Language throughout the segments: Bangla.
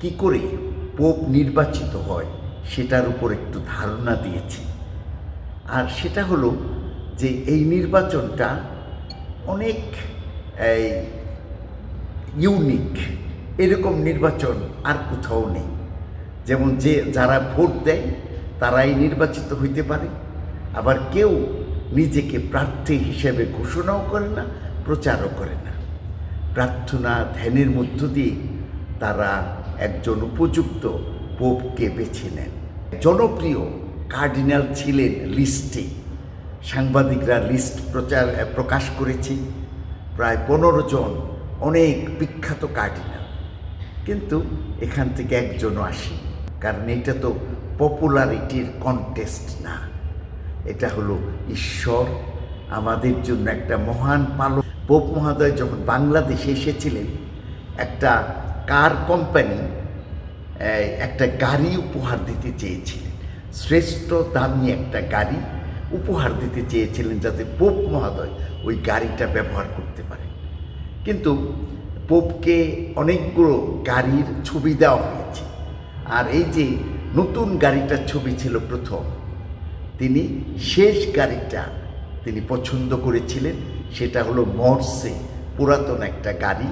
কি করে পোপ নির্বাচিত হয় সেটার উপর একটু ধারণা দিয়েছি। আর সেটা হলো যে এই নির্বাচনটা অনেক ইউনিক এরকম নির্বাচন আর কোথাও নেই। যেমন যে, যারা ভোট দেয়, তারাই নির্বাচিত হইতে পারে। আবার কেউ নিজেকে প্রার্থী হিসেবে ঘোষণাও করে না, প্রচারও করে না। প্রার্থনা ধ্যানের মধ্য দিয়ে তারা একজন উপযুক্ত পোপকে বেছে নেন। জনপ্রিয় কার্ডিনাল ছিলেন লিস্টে। সাংবাদিকরা লিস্ট প্রচার প্রকাশ করেছে। প্রায় পনেরো জন অনেক বিখ্যাত কার্ডিনাল। কিন্তু এখান থেকে একজনও আসে কারণ এটা তো পপুলারিটির কন্টেস্ট না। এটা হলো ঈশ্বর। আমাদের জন্য একটা মহান পালক। পোপ মহাদয় যখন বাংলাদেশে এসেছিলেন, একটা কার কোম্পানি একটা গাড়ি উপহার দিতে চেয়েছিলেন। শ্রেষ্ঠ দামি একটা গাড়ি উপহার দিতে চেয়েছিলেন যাতে পোপ মহোদয় ওই গাড়িটা ব্যবহার করতে পারে। কিন্তু পোপকে অনেকগুলো গাড়ির ছবি দেওয়া হয়েছে। আর এই যে নতুন গাড়িটার ছবি ছিল প্রথম, তিনি শেষ গাড়িটা তিনি পছন্দ করেছিলেন। সেটা হলো মর্সে, পুরাতন একটা গাড়ি।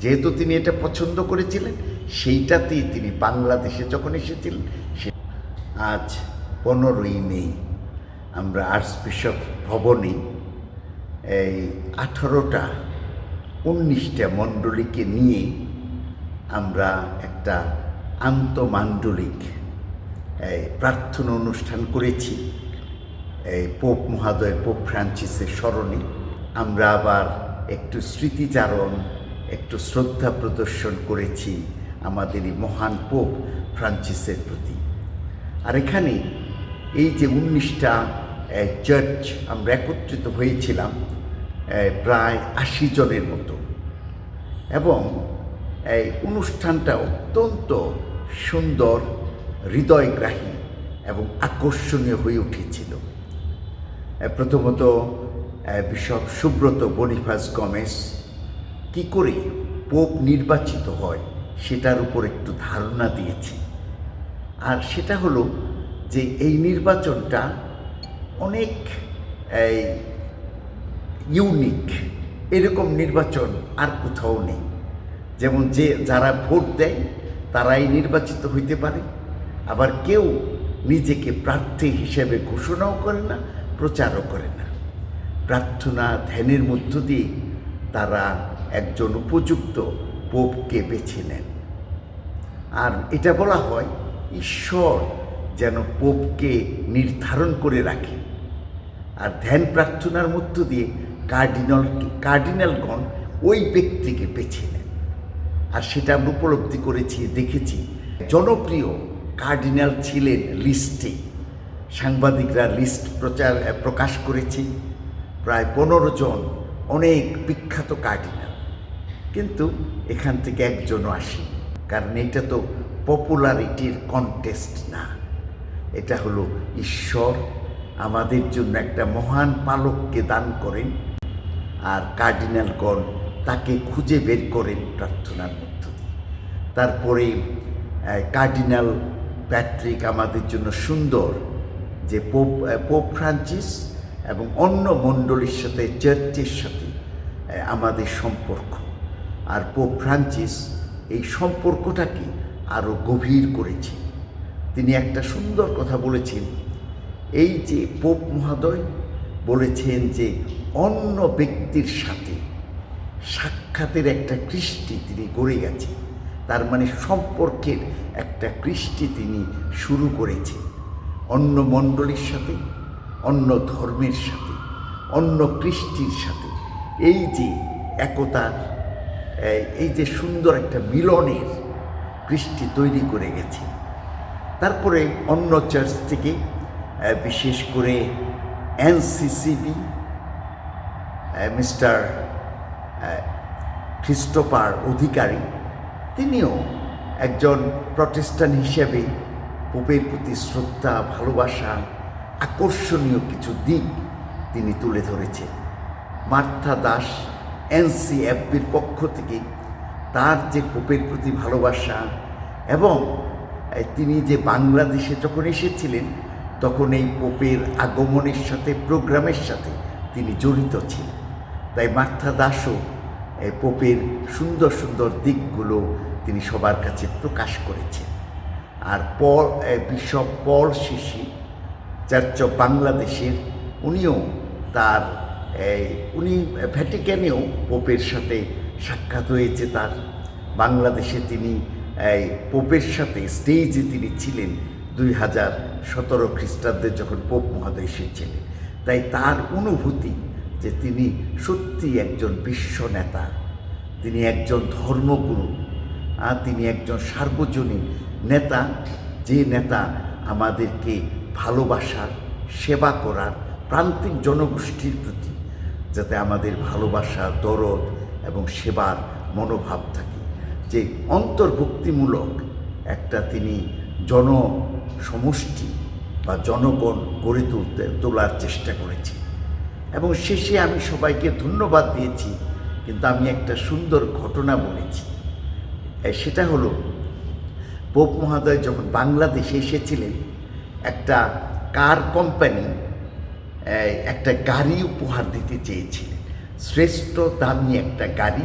যেহেতু তিনি এটা পছন্দ করেছিলেন, সেইটাতেই তিনি বাংলাদেশে যখন এসেছিলেন, সে আজ পনেরোই মে, আমরা আর্টস বিশপ ভবনে এই আঠারোটা, উনিশটা মণ্ডলীকে নিয়ে আমরা একটা আন্তমাণ্ডলিক, এই প্রার্থনা অনুষ্ঠান করেছি। এই পোপ মহাদয়, পোপ ফ্রান্সিসের স্মরণে আমরা আবার একটু স্মৃতিচারণ একটু শ্রদ্ধা প্রদর্শন করেছি আমাদের এই মহান পোপ ফ্রান্সিসের প্রতি। আর এখানে এই যে উনিশটা চার্চ আমরা একত্রিত হয়েছিলাম প্রায় আশি জনের মতো। এবং এই অনুষ্ঠানটা অত্যন্ত সুন্দর, হৃদয়গ্রাহী এবং আকর্ষণীয় হয়ে উঠেছিল। প্রথমত বিশপ সুব্রত বনিফাস গমেশ কি করে পোপ নির্বাচিত হয় সেটার উপর একটু ধারণা দিয়েছি। আর সেটা হলো যে এই নির্বাচনটা অনেক ইউনিক এরকম নির্বাচন আর কোথাও নেই। যেমন যে, যারা ভোট দেয়, তারাই নির্বাচিত হইতে পারে। আবার কেউ নিজেকে প্রার্থী হিসেবে ঘোষণাও করে না, প্রচারও করে না। প্রার্থনা ধ্যানের মধ্য দিয়ে তারা একজন উপযুক্ত পোপকে বেছে নেন। আর এটা বলা হয় ঈশ্বর যেন পোপকে নির্ধারণ করে রাখে। আর ধ্যান প্রার্থনার মধ্য দিয়ে কার্ডিনাল কার্ডিনালগণ ওই ব্যক্তিকে বেছে নেন। আর সেটা আমরা উপলব্ধি করেছি, দেখেছি। জনপ্রিয় কার্ডিনাল ছিলেন লিস্টে। সাংবাদিকরা লিস্ট প্রচার প্রকাশ করেছে। প্রায় পনেরো জন অনেক বিখ্যাত কার্ডিনাল। কিন্তু এখান থেকে একজনও আসে কারণ এটা তো পপুলারিটির কন্টেস্ট না। এটা হলো ঈশ্বর আমাদের জন্য একটা মহান পালককে দান করেন আর কার্ডিনালগণ তাকে খুঁজে বের করেন প্রার্থনার মধ্য দিয়ে। তারপরে কার্ডিনাল প্যাট্রিক আমাদের জন্য সুন্দর যে পোপ পোপ ফ্রান্সিস এবং অন্য মণ্ডলীর সাথে চার্চের সাথে আমাদের সম্পর্ক। আর পোপ ফ্রান্সিস এই সম্পর্কটাকে আরও গভীর করেছে তিনি একটা সুন্দর কথা বলেছেন। এই যে পোপ মহোদয় বলেছেন যে অন্য ব্যক্তির সাথে সাক্ষাতের একটা কৃষ্টি তিনি গড়ে গেছেন। তার মানে সম্পর্কের একটা কৃষ্টি তিনি শুরু করেছে অন্য মণ্ডলীর সাথে, অন্য ধর্মের সাথে, অন্য কৃষ্টির সাথে। এই যে একতার এই- যে সুন্দর একটা মিলনের কৃষ্টি তৈরি করে গেছে। তারপরে অন্য চার্চ থেকে বিশেষ করে এনসিসিবি মিস্টার খ্রিস্টোপার অধিকারী, তিনিও একজন প্রতিষ্ঠান হিসেবে পোপের প্রতি শ্রদ্ধা, ভালোবাসা, আকর্ষণীয় কিছু দিক তিনি তুলে ধরেছেন। মার্থা দাস এনসিএফবির পক্ষ থেকে তার যে পোপের প্রতি ভালোবাসা এবং তিনি যে বাংলাদেশে যখন এসেছিলেন, তখন এই পোপের আগমনের সাথে, প্রোগ্রামের সাথে তিনি জড়িত ছিলেন। তাই মার্থা দাসও পোপের সুন্দর সুন্দর দিকগুলো তিনি সবার কাছে প্রকাশ করেছেন। আর পল বিশপ পল শিশি চার্চ বাংলাদেশের, উনিও তার এই, উনি ভ্যাটিক্যানেও পোপের সাথে সাক্ষাৎ হয়েছে তার। বাংলাদেশে তিনি এই পোপের সাথে স্টেজে তিনি ছিলেন দুই হাজার সতেরো খ্রিস্টাব্দে যখন পোপ মহোদয় এসেছিলেন। তাই তার অনুভূতি যে তিনি সত্যি একজন বিশ্ব নেতা তিনি একজন ধর্মগুরু আর তিনি একজন সার্বজনীন নেতা যে নেতা আমাদেরকে ভালোবাসার সেবা করার প্রান্তিক জনগোষ্ঠীর প্রতি যাতে আমাদের ভালোবাসা, দরদ এবং সেবার মনোভাব থাকে। যে অন্তর্ভুক্তিমূলক একটা তিনি জন সমষ্টি বা জনগণ গড়ে তুলতে, তোলার চেষ্টা করেছি। এবং শেষে আমি সবাইকে ধন্যবাদ দিয়েছি, কিন্তু আমি একটা সুন্দর ঘটনা বলেছি। সেটা হলো পোপ মহোদয় যখন বাংলাদেশে এসেছিলেন, একটা কার কোম্পানি একটা গাড়ি উপহার দিতে চেয়েছিলেন। শ্রেষ্ঠ দামি একটা গাড়ি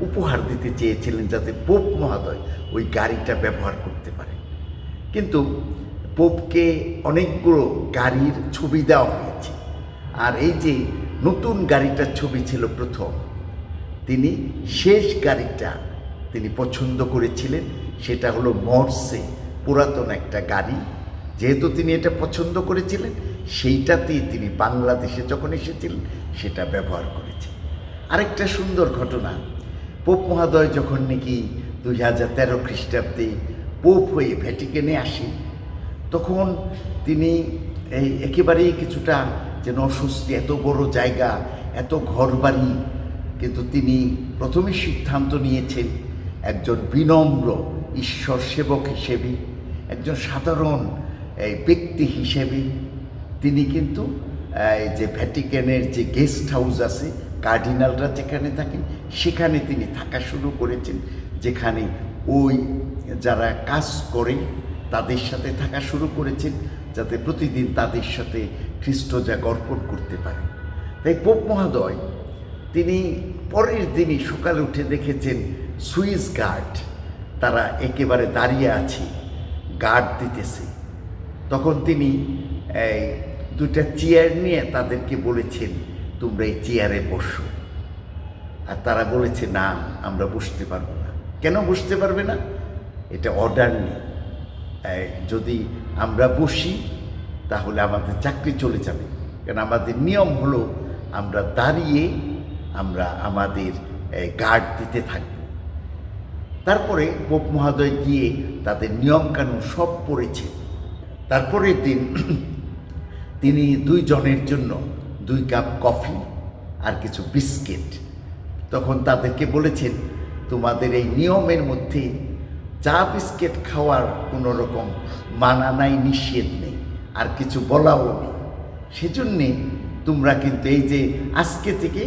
উপহার দিতে চেয়েছিলেন যাতে পোপ মহোদয় ওই গাড়িটা ব্যবহার করতে পারে কিন্তু পোপকে অনেকগুলো গাড়ির ছবি দেওয়া হয়েছে। আর এই যে নতুন গাড়িটার ছবি ছিল প্রথম, তিনি শেষ গাড়িটা তিনি পছন্দ করেছিলেন। সেটা হলো মর্সে পুরাতন একটা গাড়ি যেহেতু তিনি এটা পছন্দ করেছিলেন, সেইটাতেই তিনি বাংলাদেশে যখন এসেছিলেন, সেটা ব্যবহার করেছেন। আরেকটা সুন্দর ঘটনা, পোপ মহাদয় যখন নাকি দুই হাজার তেরো খ্রিস্টাব্দে পোপ হয়ে ভ্যাটিকেনে আসেন তখন তিনি এই একেবারেই কিছুটা যেন অস্বস্তি, এত বড় জায়গা, এত ঘরবাড়ি, কিন্তু তিনি প্রথমে সিদ্ধান্ত নিয়েছেন একজন বিনম্র ঈশ্বর সেবক হিসেবে, একজন সাধারণ এই ব্যক্তি হিসেবে তিনি কিন্তু এই যে ভ্যাটিকানের যে গেস্ট হাউস আছে, কার্ডিনালরা যেখানে থাকেন, সেখানে তিনি থাকা শুরু করেছেন, যেখানে ওই যারা কাজ করে, তাদের সাথে থাকা শুরু করেছেন, যাতে প্রতিদিন তাদের সাথে খ্রিস্টজাগ অর্পণ করতে পারে তাই পোপ মহোদয়, তিনি পরের দিনই সকালে উঠে দেখেছেন সুইস গার্ড, তারা একেবারে দাঁড়িয়ে আছে, গার্ড দিতেছে। তখন তিনি এই দুটা চেয়ার নিয়ে তাদেরকে বলেছেন, তোমরা এই চেয়ারে বসো। আর তারা বলেছে, না, আমরা বসতে পারব না। কেন বসতে পারবে না? এটা অর্ডার নেই। যদি আমরা বসি, তাহলে আমাদের চাকরি চলে যাবে। কারণ আমাদের নিয়ম হলো, আমরা দাঁড়িয়ে আমরা আমাদের গার্ড দিতে থাকব। তারপরে পোপ মহাদয় গিয়ে তাদের নিয়মকানুন সব পড়েছে তারপরের দিন তিনি দুইজনের জন্য দুই কাপ কফি আর কিছু বিস্কিট। তখন তাদেরকে বলেছেন, তোমাদের এই নিয়মের মধ্যে চা বিস্কিট খাওয়ার কোনো রকম মানা নাই, নিষেধ নেই, আর কিছু বলাও নেই। সেজন্যে তোমরা কিন্তু এই যে আজকে থেকে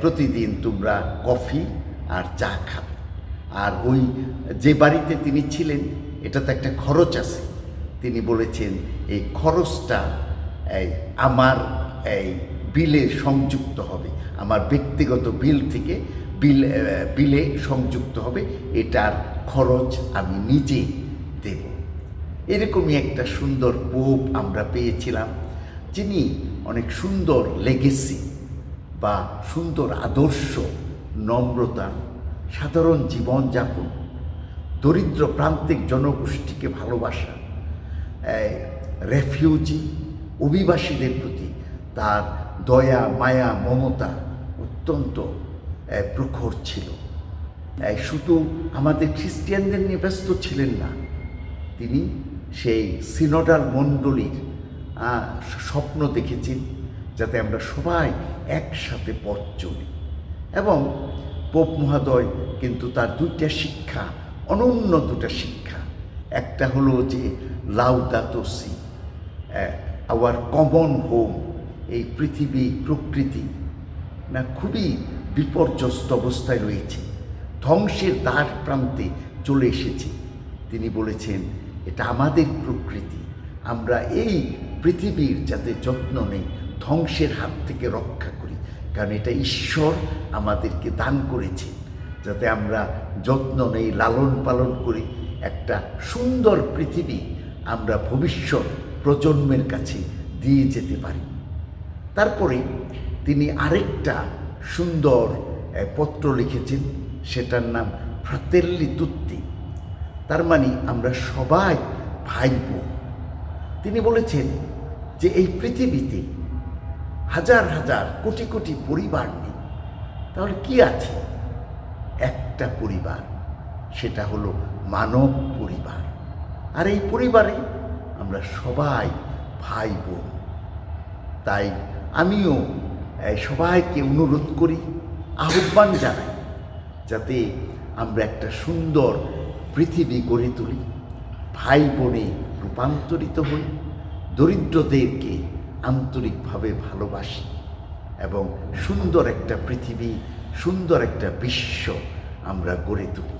প্রতিদিন তোমরা কফি আর চা খাবে। আর ওই যে বাড়িতে তিনি ছিলেন এটা তো একটা খরচ আছে। তিনি বলেছেন, এই খরচটা, এই আমার, এই বিলে সংযুক্ত হবে। আমার ব্যক্তিগত বিল থেকে বিল বিলে সংযুক্ত হবে, এটার খরচ আমি নিজে দেব। এরকমই একটা সুন্দর পোপ আমরা পেয়েছিলাম, যিনি অনেক সুন্দর লেগেসি বা সুন্দর আদর্শ, নম্রতা, সাধারণ জীবনযাপন, দরিদ্র প্রান্তিক জনগোষ্ঠীকে ভালোবাসা রেফিউজি অভিবাসীদের প্রতি তার দয়া, মায়া, মমতা অত্যন্ত প্রখর ছিল। শুধু আমাদের খ্রিস্টিয়ানদের নিয়ে ব্যস্ত ছিলেন না, তিনি সেই সিনোডাল মণ্ডলীর স্বপ্ন দেখেছেন যাতে আমরা সবাই একসাথে পথ চলি। এবং পোপ মহাদয় কিন্তু তার দুইটা শিক্ষা, অনন্য দুটা শিক্ষা। একটা হলো যে লাউদাতসি আওয়ার কমন হোম এই পৃথিবী প্রকৃতি, না খুবই বিপর্যস্ত অবস্থায় রয়েছে, ধ্বংসের দ্বার প্রান্তে চলে এসেছে। তিনি বলেছেন, এটা আমাদের প্রকৃতি। আমরা এই পৃথিবীর যাতে যত্ন নেই, ধ্বংসের হাত থেকে রক্ষা করি। কারণ এটা ঈশ্বর আমাদেরকে দান করেছে যাতে আমরা যত্ন নেই, লালন পালন করি। একটা সুন্দর পৃথিবী আমরা ভবিষ্যৎ প্রজন্মের কাছে দিয়ে যেতে পারি। তারপরে তিনি আরেকটা সুন্দর পত্র লিখেছেন, সেটার নাম ফ্রাতেল্লি তুত্তি। তার মানে আমরা সবাই ভাই বোন তিনি বলেছেন যে এই পৃথিবীতে হাজার হাজার কোটি কোটি পরিবার নেই। তাহলে কি আছে? একটা পরিবার, সেটা হলো মানব পরিবার। আর এই পরিবারে আমরা সবাই ভাই বোন। তাই আমিও সবাইকে অনুরোধ করি, আহ্বান জানাই, যাতে আমরা একটা সুন্দর পৃথিবী গড়ে তুলি। ভাই বোনে রূপান্তরিত হই, দরিদ্রদেরকে আন্তরিকভাবে ভালোবাসি এবং সুন্দর একটা পৃথিবী, সুন্দর একটা বিশ্ব আমরা গড়ে তুলি।